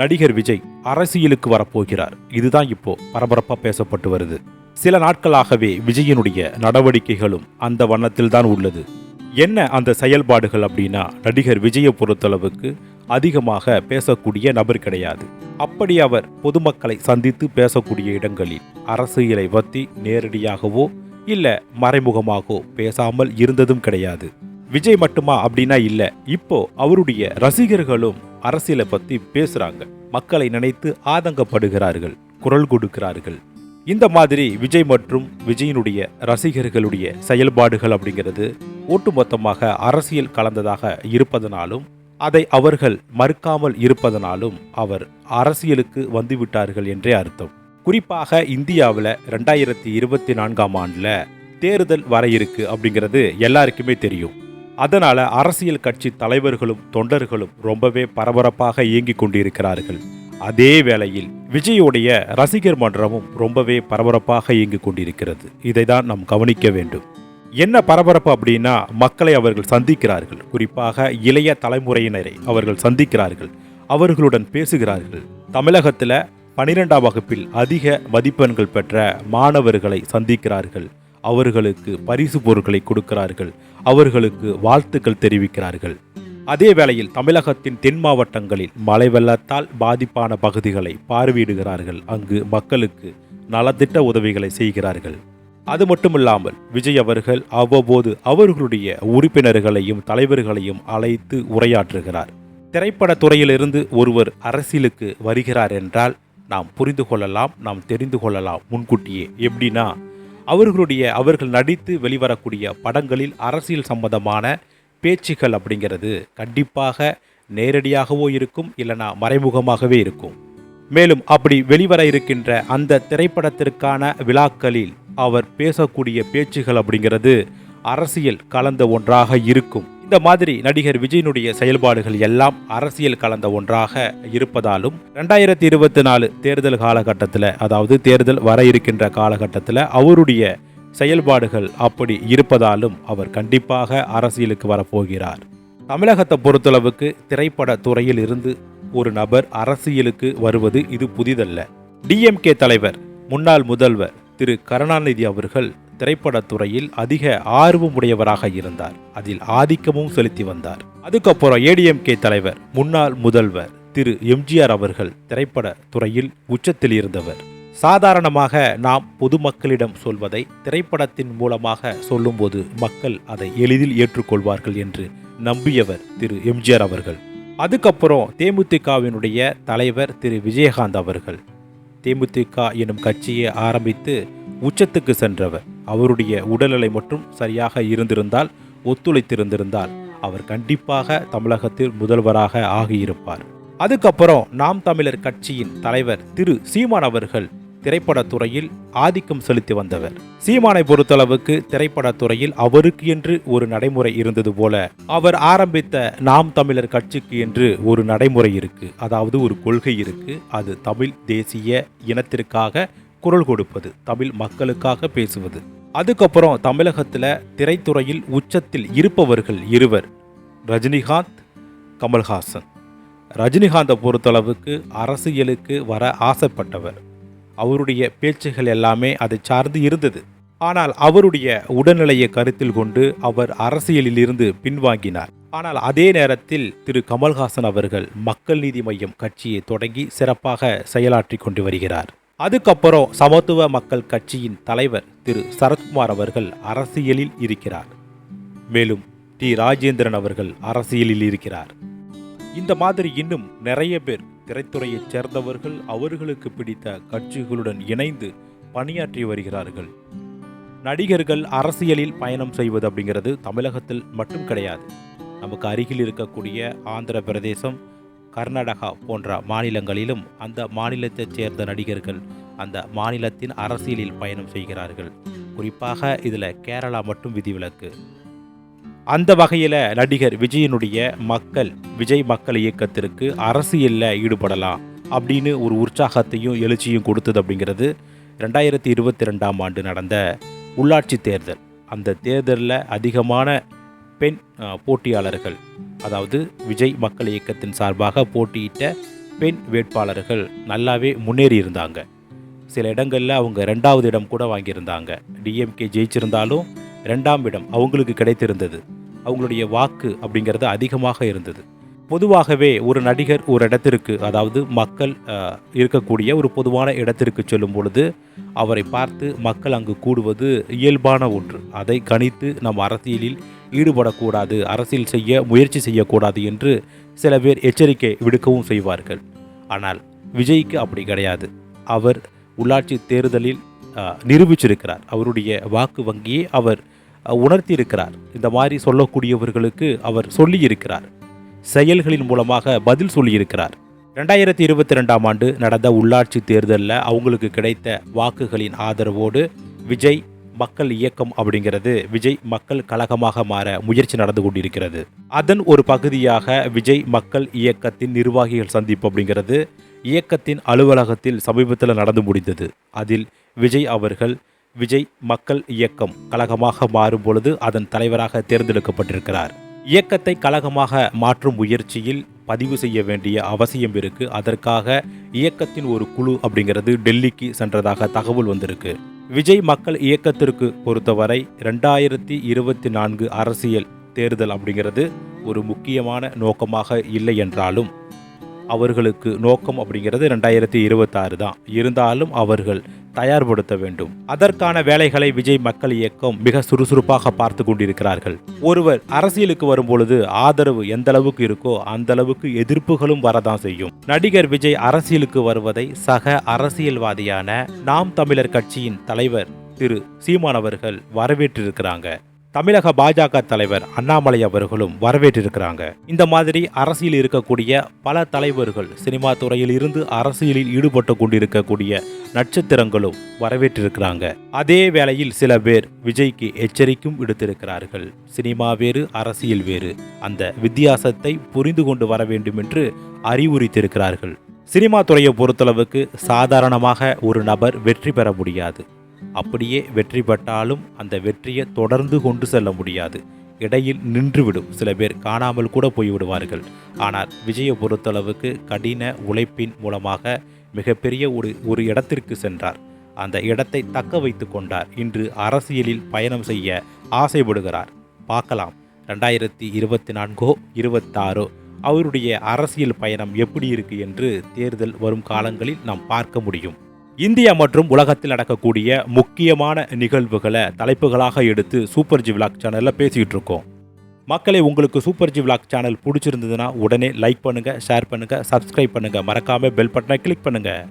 நடிகர் விஜய் அரசியலுக்கு வரப்போகிறார். இதுதான் இப்போ பரபரப்பா பேசப்பட்டு வருது. சில நாட்களாகவே விஜயனுடைய நடவடிக்கைகளும் அந்த வண்ணத்தில் தான் உள்ளது. என்ன அந்த செயல்பாடுகள் அப்படின்னா நடிகர் விஜயை பொறுத்தளவுக்கு அதிகமாக பேசக்கூடிய நபர் கிடையாது. அப்படி அவர் பொதுமக்களை சந்தித்து பேசக்கூடிய இடங்களில் அரசியலை பற்றி நேரடியாகவோ இல்லை மறைமுகமாகவோ பேசாமல் இருந்ததும் கிடையாது. விஜய் மட்டுமா அப்படின்னா இல்ல. இப்போ அவருடைய ரசிகர்களும் அரசியலை பத்தி பேசுறாங்க. மக்களை நினைத்து ஆதங்கப்படுகிறார்கள் குரல் கொடுக்கிறார்கள். இந்த மாதிரி விஜய் மற்றும் விஜயினுடைய ரசிகர்களுடைய செயல்பாடுகள் அப்படிங்கிறது ஒட்டுமொத்தமாக அரசியல் கலந்ததாக இருப்பதனாலும் அதை அவர்கள் மறுக்காமல் இருப்பதனாலும் அவர் அரசியலுக்கு வந்துவிட்டார்கள் என்றே அர்த்தம். குறிப்பாக இந்தியாவில் ரெண்டாயிரத்தி இருபத்தி நான்காம் ஆண்டில் தேர்தல் வர இருக்கு அப்படிங்கிறது எல்லாருக்குமே தெரியும். அதனால அரசியல் கட்சி தலைவர்களும் தொண்டர்களும் ரொம்பவே பரபரப்பாக இயங்கிக் கொண்டிருக்கிறார்கள். அதே வேளையில் விஜயோடைய ரசிகர் மன்றமும் ரொம்பவே பரபரப்பாக இயங்கிக் கொண்டிருக்கிறது. இதை தான் நாம் கவனிக்க வேண்டும். என்ன பரபரப்பு அப்படின்னா மக்களை அவர்கள் சந்திக்கிறார்கள். குறிப்பாக இளைய தலைமுறையினரை அவர்கள் சந்திக்கிறார்கள். அவர்களுடன் பேசுகிறார்கள். தமிழகத்தில் பனிரெண்டாம் வகுப்பில் அதிக மதிப்பெண்கள் பெற்ற மாணவர்களை சந்திக்கிறார்கள். அவர்களுக்கு பரிசு பொருட்களை கொடுக்கிறார்கள். அவர்களுக்கு வாழ்த்துக்கள் தெரிவிக்கிறார்கள். அதே வேளையில் தமிழகத்தின் தென் மாவட்டங்களில் மழை வெள்ளத்தால் பாதிப்பான பகுதிகளை பார்வையிடுகிறார்கள். அங்கு மக்களுக்கு நலத்திட்ட உதவிகளை செய்கிறார்கள். அது மட்டுமில்லாமல் விஜய் அவர்கள் அவ்வப்போது அவர்களுடைய உறுப்பினர்களையும் தலைவர்களையும் அழைத்து உரையாற்றுகிறார். திரைப்பட துறையிலிருந்து ஒருவர் அரசியலுக்கு வருகிறார் என்றால் நாம் புரிந்து கொள்ளலாம் நாம் தெரிந்து கொள்ளலாம். முன்கூட்டியே எப்படின்னா அவர்களுடைய அவர்கள் நடித்து வெளிவரக்கூடிய படங்களில் அரசியல் சம்பந்தமான பேச்சுகள் அப்படிங்கிறது கண்டிப்பாக நேரடியாகவோ இருக்கும் இல்லைனா மறைமுகமாகவே இருக்கும். மேலும் அப்படி வெளிவர இருக்கின்ற அந்த திரைப்படத்திற்கான விழாக்களில் அவர் பேசக்கூடிய பேச்சுகள் அப்படிங்கிறது அரசியல் கலந்த ஒன்றாக இருக்கும். இந்த மாதிரி நடிகர் விஜயனுடைய செயல்பாடுகள் எல்லாம் அரசியல் கலந்த ஒன்றாக இருப்பதாலும் ரெண்டாயிரத்தி இருபத்தி நாலு தேர்தல் காலகட்டத்தில் அதாவது தேர்தல் வர இருக்கின்ற காலகட்டத்தில் அவருடைய செயல்பாடுகள் அப்படி இருப்பதாலும் அவர் கண்டிப்பாக அரசியலுக்கு வரப்போகிறார். தமிழகத்தை பொறுத்தளவுக்கு திரைப்பட துறையில் இருந்து ஒரு நபர் அரசியலுக்கு வருவது இது புதிதல்ல. டிஎம்கே தலைவர் முன்னாள் முதல்வர் திரு கருணாநிதி அவர்கள் திரைப்படத்துறையில் அதிக ஆர்வமுடையவராக இருந்தார். அதில் ஆதிக்கமும் செலுத்தி வந்தார். அதுக்கப்புறம் ஏடிஎம்கே தலைவர் முன்னாள் முதல்வர் திரு எம்ஜிஆர் அவர்கள் திரைப்பட துறையில் உச்சத்தில் இருந்தவர். சாதாரணமாக நாம் பொதுமக்களிடம் சொல்வதை திரைப்படத்தின் மூலமாக சொல்லும்போது மக்கள் அதை எளிதில் ஏற்றுக்கொள்வார்கள் என்று நம்பியவர் திரு எம்ஜிஆர் அவர்கள். அதுக்கப்புறம் தேமுதிகவினுடைய தலைவர் திரு விஜயகாந்த் அவர்கள். தேமுதிக எனும் கட்சியை ஆரம்பித்து உச்சத்துக்கு சென்றவர். அவருடைய உடல்நிலை மட்டும் சரியாக இருந்திருந்தால் ஒத்துழைத்திருந்திருந்தால் அவர் கண்டிப்பாக தமிழகத்தில் முதல்வராக ஆகியிருப்பார். அதுக்கப்புறம் நாம் தமிழர் கட்சியின் தலைவர் திரு. சீமான் அவர்கள் திரைப்படத்துறையில் ஆதிக்கம் செலுத்தி வந்தவர். சீமானை பொறுத்தளவுக்கு திரைப்படத்துறையில் அவருக்கு என்று ஒரு நடைமுறை இருந்தது போல அவர் ஆரம்பித்த நாம் தமிழர் கட்சிக்கு என்று ஒரு நடைமுறை இருக்கு. அதாவது ஒரு கொள்கை இருக்கு. அது தமிழ் தேசிய இனத்திற்காக குரல் கொடுப்பது தமிழ் மக்களுக்காக பேசுவது. அதுக்கப்புறம் தமிழகத்தில் திரைத்துறையில் உச்சத்தில் இருப்பவர்கள் இருவர் ரஜினிகாந்த் கமல்ஹாசன். ரஜினிகாந்தை பொறுத்தளவுக்கு அரசியலுக்கு வர ஆசைப்பட்டவர். அவருடைய பேச்சுகள் எல்லாமே அதை சார்ந்து இருந்தது. ஆனால் அவருடைய உடல்நிலையை கருத்தில் கொண்டு அவர் அரசியலில் இருந்து பின்வாங்கினார். ஆனால் அதே நேரத்தில் திரு கமல்ஹாசன் அவர்கள் மக்கள் நீதி மையம் கட்சியை தொடங்கி சிறப்பாக செயலாற்றி கொண்டு வருகிறார். அதுக்கப்புறம் சமத்துவ மக்கள் கட்சியின் தலைவர் திரு. சரத்குமார் அவர்கள் அரசியலில் இருக்கிறார். மேலும் டி. ராஜேந்திரன் அவர்கள் அரசியலில் இருக்கிறார். இந்த மாதிரி இன்னும் நிறைய பேர் திரைத்துறையைச் சேர்ந்தவர்கள் அவர்களுக்கு பிடித்த கட்சிகளுடன் இணைந்து பணியாற்றி வருகிறார்கள். நடிகர்கள் அரசியலில் பயணம் செய்வது அப்படிங்கிறது தமிழகத்தில் மட்டும் கிடையாது. நமக்கு அருகில் இருக்கக்கூடிய ஆந்திர பிரதேசம் கர்நாடகா போன்ற மாநிலங்களிலும் அந்த மாநிலத்தைச் சேர்ந்த நடிகர்கள் அந்த மாநிலத்தின் அரசியலில் பயணம் செய்கிறார்கள். குறிப்பாக இதில் கேரளா மட்டும் விதிவிலக்கு. அந்த வகையில் நடிகர் விஜயனுடைய மக்கள் விஜய் மக்கள் இயக்கத்திற்கு அரசியலில் ஈடுபடலாம் அப்படின்னு ஒரு உற்சாகத்தையும் எழுச்சியும் கொடுத்தது அப்படிங்கிறது ரெண்டாயிரத்தி இருபத்தி ரெண்டாம் ஆண்டு நடந்த உள்ளாட்சி தேர்தல். அந்த தேர்தலில் அதிகமான பெண் போட்டியாளர்கள் அதாவது விஜய் மக்கள் இயக்கத்தின் சார்பாக போட்டியிட்ட பெண் வேட்பாளர்கள் நல்லாவே முன்னேறி இருந்தாங்க. சில இடங்களில் அவங்க ரெண்டாவது இடம் கூட வாங்கியிருந்தாங்க. டிஎம்கே ஜெயிச்சிருந்தாலும் ரெண்டாம் இடம் அவங்களுக்கு கிடைத்திருந்தது. அவங்களுடைய வாக்கு அப்படிங்கிறது அதிகமாக இருந்தது. பொதுவாகவே ஒரு நடிகர் ஒரு இடத்திற்கு அதாவது மக்கள் இருக்கக்கூடிய ஒரு பொதுவான இடத்திற்கு செல்லும் பொழுது அவரை பார்த்து மக்கள் அங்கு கூடுவது இயல்பான ஒன்று. அதை கணித்து நம் அரசியலில் ஈடுபடக்கூடாது அரசியல் செய்ய முயற்சி செய்யக்கூடாது என்று சில பேர் எச்சரிக்கை விடுக்கவும் செய்வார்கள். ஆனால் விஜய்க்கு அப்படி கிடையாது. அவர் உள்ளாட்சி தேர்தலில் நிரூபிச்சிருக்கிறார். அவருடைய வாக்கு வங்கியை அவர் உணர்த்தியிருக்கிறார். இந்த மாதிரி சொல்லக்கூடியவர்களுக்கு அவர் சொல்லியிருக்கிறார். செயல்களின் மூலமாக பதில் சொல்லியிருக்கிறார். ரெண்டாயிரத்தி இருபத்தி ரெண்டாம் ஆண்டு நடந்த உள்ளாட்சி தேர்தலில் அவங்களுக்கு கிடைத்த வாக்குகளின் ஆதரவோடு விஜய் மக்கள் இயக்கம் அப்படிங்கிறது விஜய் மக்கள் கழகமாக மாற முயற்சி நடந்து கொண்டிருக்கிறது. அதன் ஒரு பகுதியாக விஜய் மக்கள் இயக்கத்தின் நிர்வாகிகள் சந்திப்பு அப்படிங்கிறது இயக்கத்தின் அலுவலகத்தில் சமீபத்தில் நடந்து முடிந்தது. அதில் விஜய் அவர்கள் விஜய் மக்கள் இயக்கம் கழகமாக மாறும் பொழுது அதன் தலைவராக தேர்ந்தெடுக்கப்பட்டிருக்கிறார். இயக்கத்தை கழகமாக மாற்றும் முயற்சியில் பதிவு செய்ய வேண்டிய அவசியம் இருக்கு. அதற்காக இயக்கத்தின் ஒரு குழு அப்படிங்கிறது டெல்லிக்கு சென்றதாக தகவல் வந்திருக்கு. விஜய் மக்கள் இயக்கத்திற்கு பொறுத்தவரை ரெண்டாயிரத்தி இருபத்தி நான்கு அரசியல் தேர்தல் அப்படிங்கிறது ஒரு முக்கியமான நோக்கமாக இல்லை என்றாலும் அவர்களுக்கு நோக்கம் அப்படிங்கிறது ரெண்டாயிரத்தி இருபத்தாறு தான். இருந்தாலும் அவர்கள் தயார்படுத்த வேண்டும். அதற்கான வேலைகளை விஜய் மக்கள் இயக்கம் மிக சுறுசுறுப்பாக பார்த்து கொண்டிருக்கிறார்கள். ஒருவர் அரசியலுக்கு வரும்பொழுது ஆதரவு எந்த அளவுக்கு இருக்கோ அந்த அளவுக்கு எதிர்ப்புகளும் வரதான் செய்யும். நடிகர் விஜய் அரசியலுக்கு வருவதை சக அரசியல்வாதியான நாம் தமிழர் கட்சியின் தலைவர் திரு சீமான் அவர்கள் வரவேற்றிருக்கிறாங்க. தமிழக பாஜக தலைவர் அண்ணாமலை அவர்களும் வரவேற்றிருக்கிறாங்க. இந்த மாதிரி அரசியல் இருக்கக்கூடிய பல தலைவர்கள் சினிமா துறையில் இருந்து அரசியலில் ஈடுபட்டு கொண்டிருக்கக்கூடிய நட்சத்திரங்களும் வரவேற்றிருக்கிறாங்க. அதே வேளையில் சில பேர் விஜய்க்கு எச்சரிக்கும் விடுத்திருக்கிறார்கள். சினிமா வேறு அரசியல் வேறு. அந்த வித்தியாசத்தை புரிந்து கொண்டு வர வேண்டும் என்று அறிவுறுத்தியிருக்கிறார்கள். சினிமா துறையை பொறுத்தளவுக்கு சாதாரணமாக ஒரு நபர் வெற்றி பெற முடியாது. அப்படியே வெற்றி பெற்றாலும் அந்த வெற்றியை தொடர்ந்து கொண்டு செல்ல முடியாது. இடையில் நின்றுவிடும். சில பேர் காணாமல் கூட போய்விடுவார்கள். ஆனால் விஜயை பொறுத்தளவுக்கு கடின உழைப்பின் மூலமாக மிகப்பெரிய ஒரு ஒரு இடத்திற்கு சென்றார். அந்த இடத்தை தக்க வைத்து கொண்டார். இன்று அரசியலில் பயணம் செய்ய ஆசைப்படுகிறார். பார்க்கலாம். ரெண்டாயிரத்தி இருபத்தி நான்கோ இருபத்தாறோ அவருடைய அரசியல் பயணம் எப்படி இருக்கு என்று தேர்தல் வரும் காலங்களில் நாம் பார்க்க முடியும். இந்தியா மற்றும் உலகத்தில் நடக்கக்கூடிய முக்கியமான நிகழ்வுகளை தலைப்புகளாக எடுத்து சூப்பர் ஜி விளாக் சேனலில் பேசிக்கிட்டு இருக்கோம். மக்களை உங்களுக்கு சூப்பர் ஜி விளாக் சேனல் பிடிச்சிருந்ததுன்னா உடனே லைக் பண்ணுங்கள் ஷேர் பண்ணுங்கள் சப்ஸ்கிரைப் பண்ணுங்கள் மறக்காமல் பெல் பட்டனை கிளிக் பண்ணுங்கள்